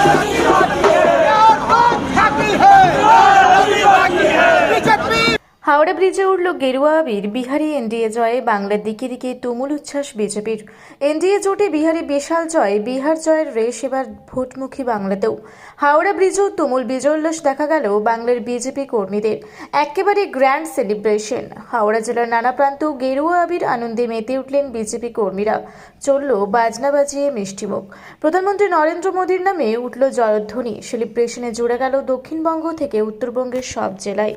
Hallelujah. Howrah ব্রিজে উঠল গেরুয়া আবির বিহারি এনডিএ জয়ে, বাংলার দিকে দিকে তুমুল উচ্ছ্বাস বিজেপির। এনডিএ জোটে বিহারে বিশাল জয়, বিহার জয়ের রেশ এবার ভোটমুখী বাংলাতেও। হাওড়া ব্রিজেও তুমুল বিজয়োল্লাস দেখা গেল বাংলার বিজেপি কর্মীদের। একেবারে গ্র্যান্ড সেলিব্রেশন। হাওড়া জেলার নানা প্রান্তেও গেরুয়া আবির আনন্দে মেতে উঠলেন বিজেপি কর্মীরা। চলল বাজনা বাজিয়ে মিষ্টিমুখ প্রধানমন্ত্রী নরেন্দ্র মোদীর নামে উঠল জয়ধ্বনি। সেলিব্রেশনে জুড়ে গেল দক্ষিণবঙ্গ থেকে উত্তরবঙ্গের সব জেলায়।